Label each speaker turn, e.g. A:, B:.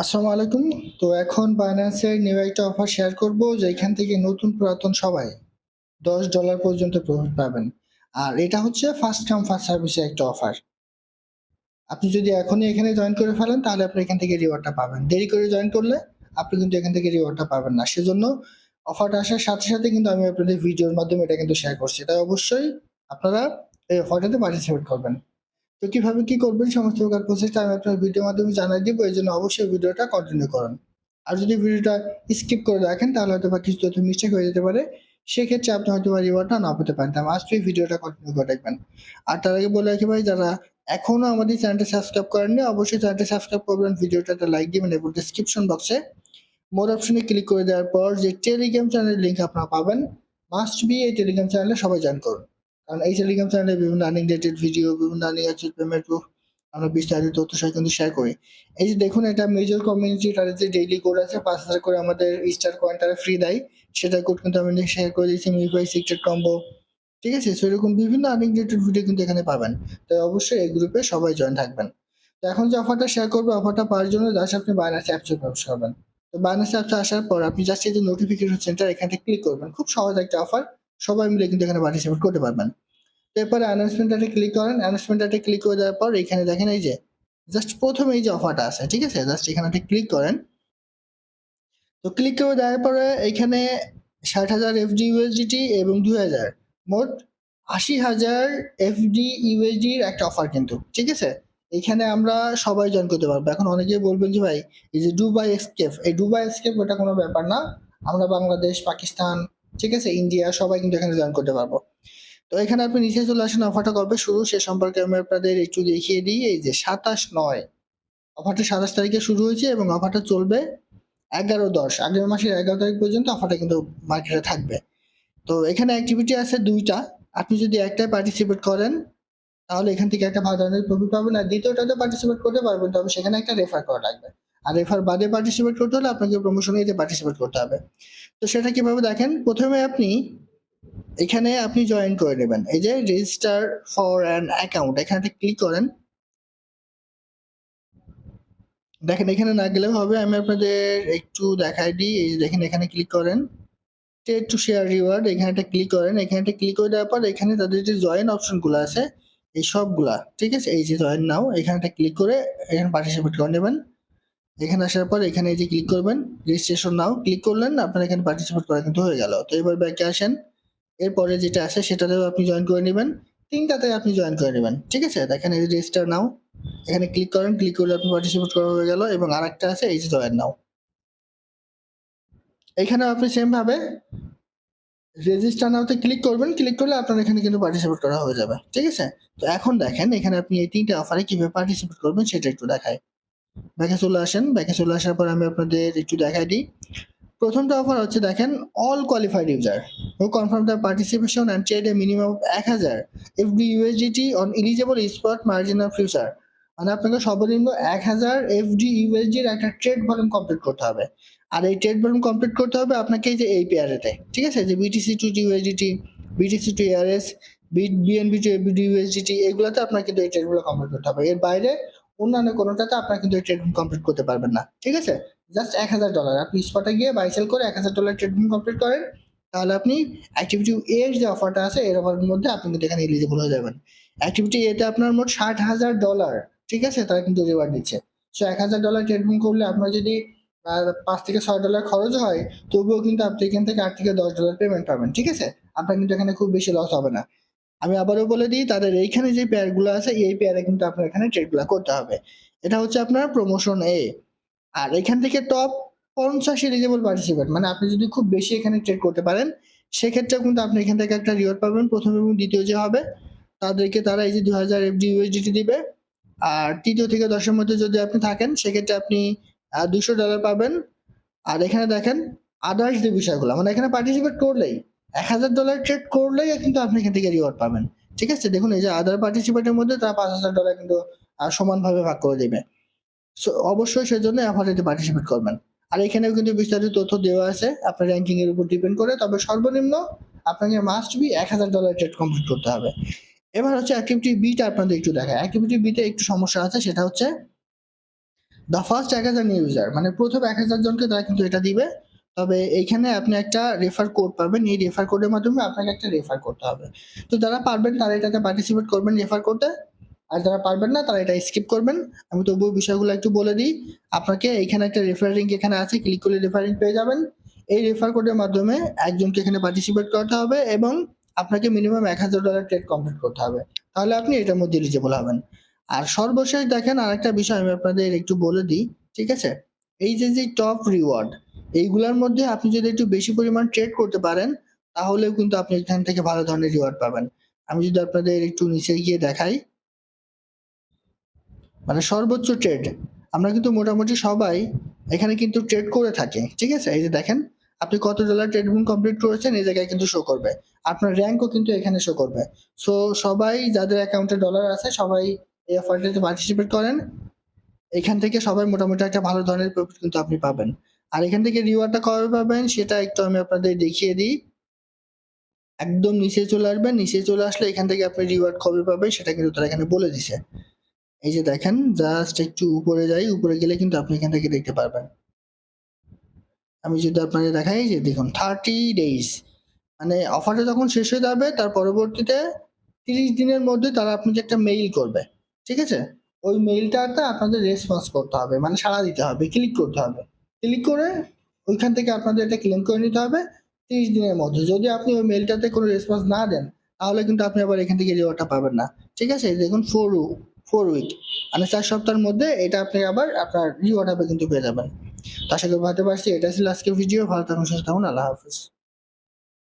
A: আসসালামু আলাইকুম। তো এখন বাইন্যান্সের নিউ একটা অফার শেয়ার করব, যেখান থেকে নতুন পুরাতন সবাই দশ ডলার পর্যন্ত প্রফিট পাবেন। আর এটা হচ্ছে ফার্স্ট কাম ফার্স্ট সার্ভিসের একটা অফার আপনি যদি এখনই এখানে জয়েন করে ফেলেন, তাহলে আপনি এখান থেকে রিওয়ার্ডটা পাবেন। দেরি করে জয়েন করলে আপনি কিন্তু এখান থেকে রিওয়ার্ডটা পাবেন না। সেজন্য অফারটা আসার সাথে সাথে কিন্তু আমি আপনাদের ভিডিওর মাধ্যমে এটা কিন্তু শেয়ার করছি। তাই অবশ্যই আপনারা এই অফারটাতে পার্টিসিপেট করবেন। তো কীভাবে কি করবেন, সমস্ত প্রকার প্রসেসটা আমি আপনার ভিডিওর মাধ্যমে জানাই দিব, এই জন্য অবশ্যই ভিডিওটা কন্টিনিউ করুন। আর যদি ভিডিওটা স্কিপ করে রাখেন তাহলে হয়তো বা কিছু তথ্য মিস্টেক হয়ে যেতে পারে। সেক্ষেত্রে আপনি হয়তো বা রিওয়ার্ডটা না পেতে পারেন। তাই মাস্ট ভিডিওটা কন্টিনিউ করে রাখবেন আর তার আগে বলে রাখি ভাই, যারা এখনও আমাদের চ্যানেলটা সাবস্ক্রাইব করেননি, অবশ্যই চ্যানেলটা সাবস্ক্রাইব করবেন ভিডিওটা একটা লাইক দিবেন এবং ডিসক্রিপশন বক্সে মোর অপশনে ক্লিক করে দেওয়ার পর যে টেলিগ্রাম চ্যানেলের লিঙ্ক আপনারা পাবেন মাস্ট বি এই টেলিগ্রাম চ্যানেলে সবাই জয়েন করুন। কারণ এই টেলিগ্রাম চ্যানেলে বিভিন্ন আর্নিং রিলেটেড ভিডিও বিভিন্ন আর্নিং অ্যাচিভ পেমেন্ট প্রুফ আমরা বিস্তারিত তথ্য সহ কিন্তু শেয়ার করি। এই যে দেখুন, এটা মেজর কমিউনিটি তাদের যে ডেইলি কোড আছে, পাঁচ হাজার করে আমাদের স্টার কয়েন তারা ফ্রি দেয়। সেটা কোড কিন্তু আমি শেয়ার করে দিয়েছি মিউফাই সিক্রেট কম্বো ঠিক আছে? সেরকম বিভিন্ন আর্নিং রিলেটেড ভিডিও কিন্তু এখানে পাবেন। তাই অবশ্যই এই গ্রুপে সবাই জয়েন থাকবেন। তো এখন যে অফারটা শেয়ার করব অফারটা পাওয়ার জন্য জাস্ট আপনি বাইনাস অ্যাপসে ব্যবসা করবেন। তো বাইনাস অ্যাপসে আসার পর আপনি জাস্ট এই যে নোটিফিকেশন সেন্টার এখানে ক্লিক করবেন। খুব সহজ একটা অফার সবাই মিলে কিন্তু এখানে পার্টিসিপেট করতে পারবেন। এরপরে অ্যানাউন্সমেন্টটাতে ক্লিক করেন। অ্যানাউন্সমেন্টটাতে ক্লিক করে দেওয়ার পর এখানে দেখেন এই যে জাস্ট প্রথমে এই যে অফারটা আছে, ঠিক আছে? জাস্ট এখানে ক্লিক করেন। তো ক্লিক করে দেওয়ার পরে এখানে ষাট হাজার এফডি ইউএসডিটি এবং দুই হাজার, মোট আশি হাজার এফডি ইউএসডির একটা অফার কিন্তু, ঠিক আছে? এখানে আমরা সবাই জয়েন করতে পারব। এখন অনেকেই বলবেন যে ভাই, এই যে দুবাই এসকেপ এই দুবাই এসকেপ ওটা কোনো ব্যাপার না। আমরা বাংলাদেশ, পাকিস্তান ঠিক আছে? ইন্ডিয়া সবাই কিন্তু এখানে জয়েন করতে পারব। তো এখানে আপনি নিচে চলে আসেন অফারটা কবে শুরু। সে সম্পর্কে আমি আপনাদের একটু দেখিয়ে দিই। এই যে সাতাশ নয়। অফারটা সাতাশ তারিখে শুরু হয়েছে এবং অফারটা চলবে এগারো দশ। আগামী মাসের এগারো তারিখ পর্যন্ত অফারটা কিন্তু মার্কেটে থাকবে। তো এখানে অ্যাক্টিভিটি আছে দুইটা। আপনি যদি একটাই পার্টিসিপেট করেন, তাহলে এখান থেকে একটা ভালো ধরনের প্রফিট পাবেন। আর দ্বিতীয়টাতে পার্টিসিপেট করতে পারবেন, তবে সেখানে একটা রেফার করা লাগবে। আর রেফার বাদে পার্টিসিপেট করতে হলে আপনাকে প্রমোশনে এতে পার্টিসিপেট করতে হবে। তো সেটা কীভাবে দেখেন? প্রথমে আপনি এখানে আপনি জয়েন করে নেবেন। এই যে রেজিস্টার ফর অ্যান অ্যাকাউন্ট এখানে ক্লিক করেন। দেখেন, এখানে না গেলেও হবে। আমি আপনাদের একটু দেখাই দিই। এই দেখেন, এখানে ক্লিক করেন। টেড টু শেয়ার রিওয়ার্ড এখানে একটা ক্লিক করেন। এখানে একটা ক্লিক করে দেওয়ার পর এখানে তাদের যে জয়েন অপশনগুলো আছে, এই সবগুলা, ঠিক আছে? এই যে জয়েন নাও এখানে একটা ক্লিক করে এখানে পার্টিসিপেট করে নেবেন। এখানে আসার পর এখানে এই যে ক্লিক করবেন রেজিস্ট্রেশন নাও ক্লিক করলেন, আপনার এখানে পার্টিসিপেট করা কিন্তু হয়ে গেল। তো এবার ব্যাকে আসেন। এরপরে যেটা আছে সেটাতেও আপনি জয়েন করে নেবেন। তিনটাতে আপনি জয়েন করে নেবেন, ঠিক আছে? দেখেন এই রেজিস্টার নাও এখানে ক্লিক করেন ক্লিক করলে আপনি পার্টিসিপেট করা হয়ে গেল এবং আরেকটা আছে, এই যে জয়েন নাও এখানেও আপনি সেম ভাবে রেজিস্টার নাওতে ক্লিক করবেন ক্লিক করলে আপনার এখানে কিন্তু পার্টিসিপেট করা হয়ে যাবে, ঠিক আছে? তো এখন দেখেন, এখানে আপনি এই তিনটে অফারে কীভাবে পার্টিসিপেট করবেন সেটা একটু দেখায় ব্যাকে চলে আসেন। ব্যাকে চলে আসার পর আমি আপনাদের একটু দেখাই দিই। প্রথমটা অফার হচ্ছে, দেখেন all qualified user who confirm the participation and trade a minimum of এক হাজার FD USDT on eligible spot margin of future মানে আপনাকে সর্বনিম্ন এক হাজার এফডি ইউএসডির একটা ট্রেড ভলিউম কমপ্লিট করতে হবে। আর এই ট্রেড ভলিউম কমপ্লিট করতে হবে আপনাকে এই যে এই পেয়ারেতে ঠিক আছে? যে BTC to USDT BTC to ARS BNB to ABD USDT এগুলোতে আপনাকে কিন্তু এই ট্রেডগুলো কমপ্লিট করতে হবে। এর বাইরে অন্যান্য কোনোটাতে আপনার কিন্তু ট্রেড কমপ্লিট করতে পারবেন না। ঠিক আছে? জাস্ট এক হাজার ডলার আপনি স্পটে গিয়ে বাই সেল করে এক হাজার ডলার ট্রেডিং কমপ্লিট করেন, তাহলে আপনি অ্যাক্টিভিটি এর যে অফারটা আছে, এর অফারের মধ্যে আপনি কিন্তু এখানে এলিজিবল হয়ে যাবেন। অ্যাক্টিভিটি এতে আপনার মোট ষাট হাজার ডলার ঠিক আছে? তারা কিন্তু রিওয়ার্ড দিচ্ছে। সো এক হাজার ডলার ট্রেডিং করলে আপনার যদি পাঁচ থেকে ছয় ডলার খরচ হয়, তবুও কিন্তু আপনি এখান থেকে আট থেকে দশ ডলার পেমেন্ট পাবেন। ঠিক আছে? আপনার কিন্তু এখানে খুব বেশি লস হবে না। আমি আবারও বলে দিই, তাদের এইখানে যে পেয়ারগুলো আছে, এই পেয়ারে কিন্তু আপনার এখানে ট্রেডগুলো করতে হবে। এটা হচ্ছে আপনার প্রমোশন এ আর এখান থেকে টপ পঞ্চাশ এলিজেবল পার্টিসিপেট মানে আপনি যদি খুব বেশি এখানে ট্রেড করতে পারেন, সেক্ষেত্রেও কিন্তু আপনি এখান থেকে একটা রিওয়ার্ড পাবেন। প্রথম এবং দ্বিতীয় যে হবে, তাদেরকে তারা এই যে দু হাজার এফডি ইউএসডিটি দিবে। আর তৃতীয় থেকে দশের মধ্যে যদি আপনি থাকেন, সেক্ষেত্রে আপনি দুশো ডলার পাবেন। আর এখানে দেখেন আদার্স যে বিষয়গুলো মানে এখানে পার্টিসিপেট করলেই এক হাজার ডলার ট্রেড করলেই কিন্তু আপনি এখান থেকে রিওয়ার্ড পাবেন। ঠিক আছে? দেখুন, এই যে আদার পার্টিসিপেটের মধ্যে তারা পাঁচ হাজার ডলার কিন্তু সমানভাবে ভাগ করে দেবে। সো অবশ্যই সেজন্য অফারেতে পার্টিসিপেট করবেন। আর এখানেও কিন্তু বিস্তারিত তথ্য দেওয়া আছে। আপনার র্যাঙ্কিং এর উপর ডিপেন্ড করে। তবে সর্বনিম্ন আপনাকে মাস্ট বি এক হাজার ডলার ট্রেড কমপ্লিট করতে হবে। এবার হচ্ছে অ্যাক্টিভিটি বিটা আপনাদের একটু দেখায় অ্যাক্টিভিটি বিতে একটু সমস্যা আছে। সেটা হচ্ছে দ্য ফার্স্ট এক হাজার নিউ ইউজার মানে প্রথম এক হাজার জনকে তারা কিন্তু এটা দিবে। তবে এইখানে আপনি একটা রেফার কোড পাবেন। এই রেফার কোডের মাধ্যমে আপনাকে একটা রেফার করতে হবে। তো যারা পারবেন তারা এটাতে পার্টিসিপেট করবেন রেফার করতে আর যারা পারবেন না, তারা এটা স্কিপ করবেন। আমি তবুও বিষয়গুলো একটু বলে দিই। আপনাকে এখানে একটা রেফারিং এখানে আছে ক্লিক করলে রেফারিং পেয়ে যাবেন। এই রেফার কোডের মাধ্যমে একজনকে এখানে পার্টিসিপেট করতে হবে এবং আপনাকে মিনিমাম এক হাজার ডলার ট্রেড কমপ্লিট করতে হবে। তাহলে আপনি এটার মধ্যে এলিজিবল হবেন। আর সর্বশেষ দেখেন আরেকটা বিষয় আমি আপনাদের একটু বলে দিই, ঠিক আছে? এই যে যে টপ রিওয়ার্ড এইগুলোর মধ্যে আপনি যদি একটু বেশি পরিমাণ ট্রেড করতে পারেন, তাহলেও কিন্তু আপনি এখান থেকে ভালো ধরনের রিওয়ার্ড পাবেন। আমি যদি আপনাদের একটু নিচে গিয়ে দেখাই। মানে সর্বোচ্চ ট্রেড আমরা কিন্তু মোটামুটি সবাই এখানে কিন্তু ট্রেড করে থাকি, ঠিক আছে? এই যে দেখেন, আপনি কত ডলার ট্রেড কমপ্লিট করেছেন, এই জায়গায় কিন্তু শো করবে। আপনার র্যাঙ্কও কিন্তু এখানে শো করবে। সো সবাই যাদের অ্যাকাউন্টে ডলার আছে, সবাই এই অফারটাতে পার্টিসিপেট করেন। এখান থেকে সবাই মোটামুটি একটা ভালো ধরনের প্রফিট কিন্তু আপনি পাবেন। আর এখান থেকে রিওয়ার্ডটা কবে পাবেন সেটা একটু আমি আপনাদের দেখিয়ে দিই। একদম নিচে চলে আসবেন, নিচে চলে আসলে এখান থেকে আপনি রিওয়ার্ড কবে পাবেন সেটা কিন্তু তারা এখানে বলে দিছে। এই যে দেখেন জাস্ট একটু উপরে যাই, উপরে গেলে কিন্তু আপনি এখান থেকে দেখতে পারবেন। আমি যদি আপনাকে দেখাই, যে দেখুন থার্টি ডেইজ মানে অফারটা যখন শেষ হয়ে যাবে, তার পরবর্তীতে তিরিশ দিনের মধ্যে তারা আপনাকে একটা মেইল করবে। ঠিক আছে? ওই মেইলটাতে আপনাদের রেসপন্স করতে হবে মানে সাড়া দিতে হবে ক্লিক করতে হবে। ক্লিক করে ওইখান থেকে আপনাদের এটা ক্লেম করে নিতে হবে, তিরিশ দিনের মধ্যে। যদি আপনি ওই মেলটাতে কোনো রেসপন্স না দেন, তাহলে কিন্তু আপনি আবার এখান থেকে রিওয়ার্ডটা পাবেন না। ঠিক আছে? দেখুন ফোর ফোর উইক মানে চার সপ্তাহের মধ্যে এটা আপনি আবার আপনার রিওয়ার্ড হবে কিন্তু পেয়ে যাবেন। তো আশা করি ভাবতে পারছি, এটা ছিল আজকের ভিডিও ভালো থাকুন, সুস্থ থাকুন। আল্লাহ হাফিজ।